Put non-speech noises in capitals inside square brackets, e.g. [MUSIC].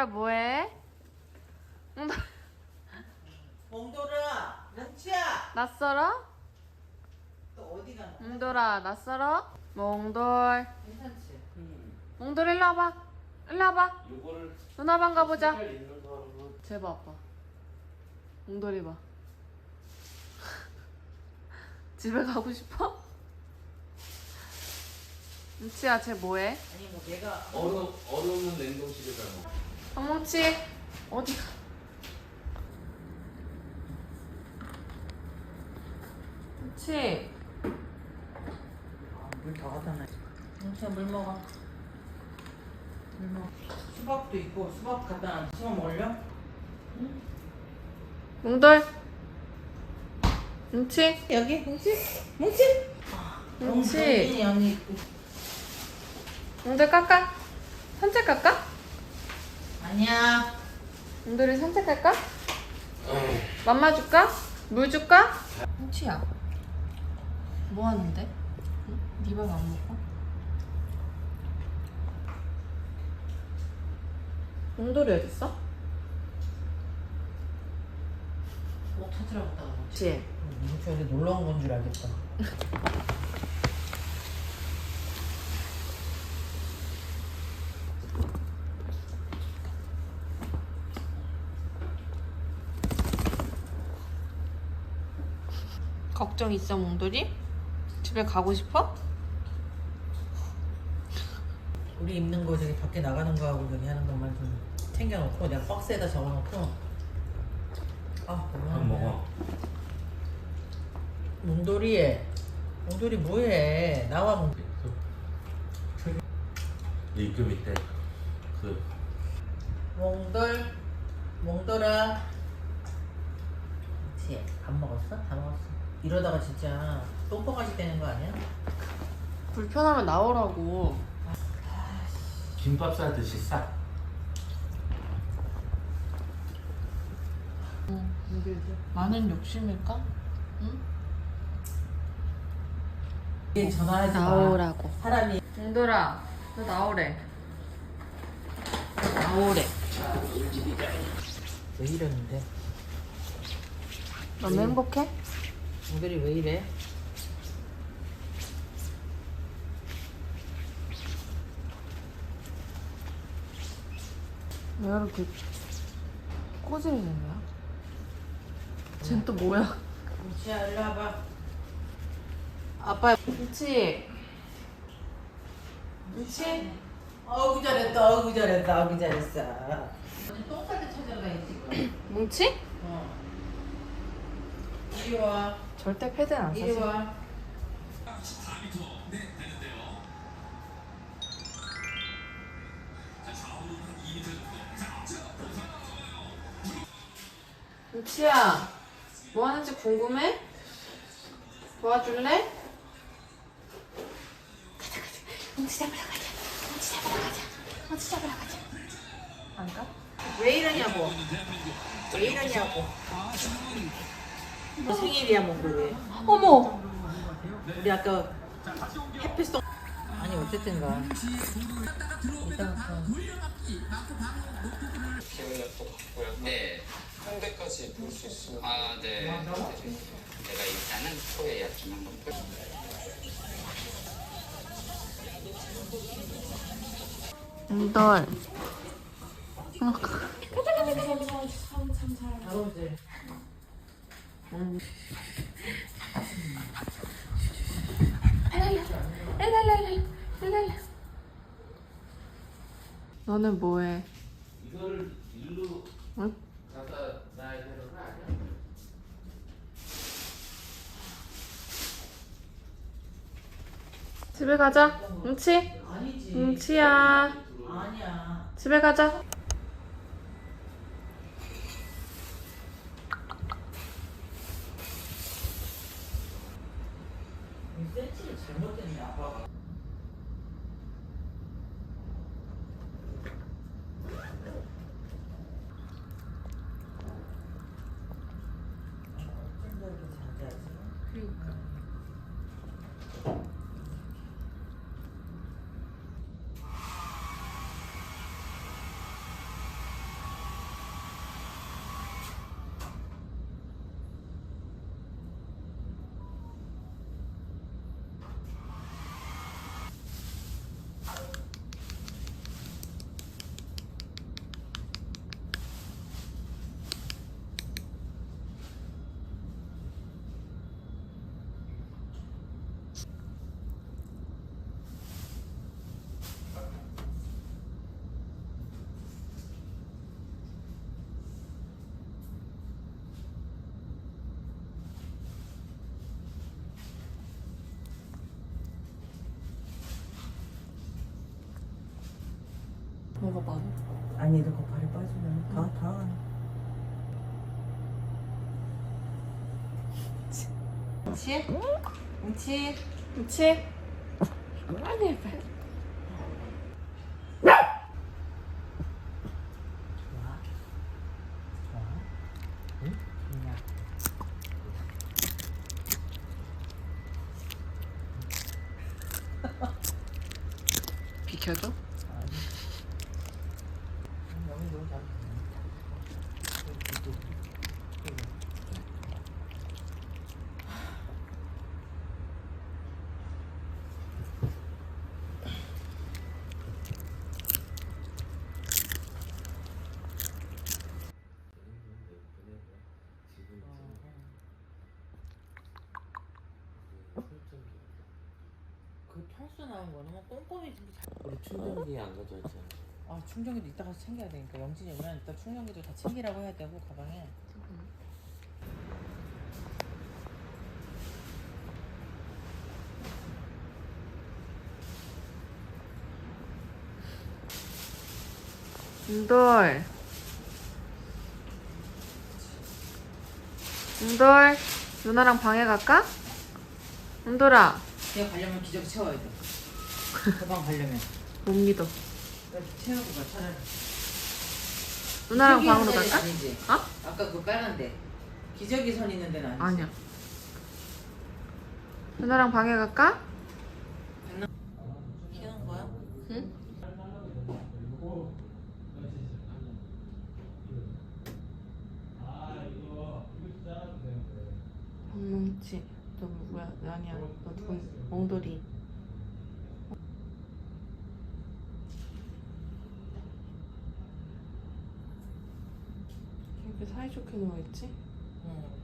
몽돌아 뭐해? 몽돌 몽돌아, 뭉치야. 낯설어? 또 어디 가나? 몽돌아 낯설어? 몽돌 괜찮지? 몽돌 일로 와봐 일로 와봐 요거를 누나 방 가보자 봐, 아빠. 몽돌이 봐. [LAUGHS] 집에 가고 싶어? 뭉치야, 쟤 뭐해? 아니 뭐 내가 얼음 얼음은 냉동실에다 넣 어. 황뭉치, 어디 가? 뭉치, 물더 갖다 놔. 뭉치야 물 먹어. 물 먹어. 수박도 있고 수박 갖다 놔. 수박 먹을려? 몽돌. 뭉치, 여기 뭉치? 뭉치? 뭉치. 언니 몽돌 깎아. 산책 갈까? 아니야. 몽돌이 산책 갈까? 맘마 줄까? 물 줄까? 뭉치야, 뭐 하는데? 네밥안 먹어? 몽돌이 어딨어? 뭐 찾으러 갔다가 뭐. 뭉치. 뭉치 어디 놀러 온 건 줄 알겠다. [LAUGHS] 걱정 있어 몽돌이? 집에 가고 싶어? 우리 입는 거 저기 밖에 나가는 거하고 저기 하는 것만 좀 챙겨놓고 내가 박스에다 적어놓고 아밥 먹어. 몽돌이 몽돌이 뭐해 나와 몽 이그 밑에 그 몽돌 몽돌아 그치 밥 먹었어? 다 먹었어 이러다가 진짜 똥꼬가지 되는 거 아니야? 불편하면 나오라고 김밥 싸듯이 싸. 많은 욕심일까? 얘 전화하지 마 나오라고 사람이 몽돌아 너 나오래 나오래 왜 이러는데 너무 행복해? 몽돌이 왜 이래? 왜 이렇게 꼬지르는 거야? 쟨 또 뭐야? 뭉치야 일로 와봐 아빠 그치? 그치? 어구 잘했다 어구 잘했다 어구 잘했어 똥쌀때 찾아가야지 뭉치? 어 이리 와 절대 패드는 안 이리 사지 와 뭉치야 뭐 하는지 궁금해? 도와줄래? 뭉치 잡으러 가자. 뭉치 잡으러 가자. 뭉치 잡으러 가자. 안 가? 왜 이러냐고 왜 이러냐고 너 생일이야 몽골이 어머! 우리 아까 햇빛송. 아니 어쨌든가. 네. 상대까지 볼 수 있으면. 아, 네. 제가 일단은 코에 약좀 한번 풀. 몽돌. 아버지 너는 뭐해? 이거를 일로 응? 갖다 놔야 되는 거 아니야? 집에 가자. 뭉치? 아니지. 뭉치야. 아니야. 집에 가자 센치를 잘못했네 아빠가 어쩜 저렇게 자제하지? 그러니까 뭐가 많아? 아니 너그 발에 빠지면 다 다. 뭉치? 뭉치? 응? 그냥. 비켜줘? 아니. 여기 너무 잘. 그 탈수 나온 거는 뭐 꼼꼼히 좀 잘. 우리 충전기 안 가져왔잖아. 아 충전기도 이따가 챙겨야 되니까 영진이 오면 이따 충전기도 다 챙기라고 해야 되고 가방에. 은돌. 은돌. 누나랑 방에 갈까? 은돌아. 걔 가려면 기저귀 채워야 돼. 가방 가려면. 못 믿어. 채우고 가 차라리. 누나랑 방으로 갈까? 아니지? 어? 아까 그 빨간데. 기저귀 선 있는 데는 아니지? 아니야. 누나랑 방에 갈까? 키우는 거야? 응? 멍뭉치. 너 누구야? 아니야. 너 누구? 몽돌이. 이렇게 사이좋게 누워있지? 응.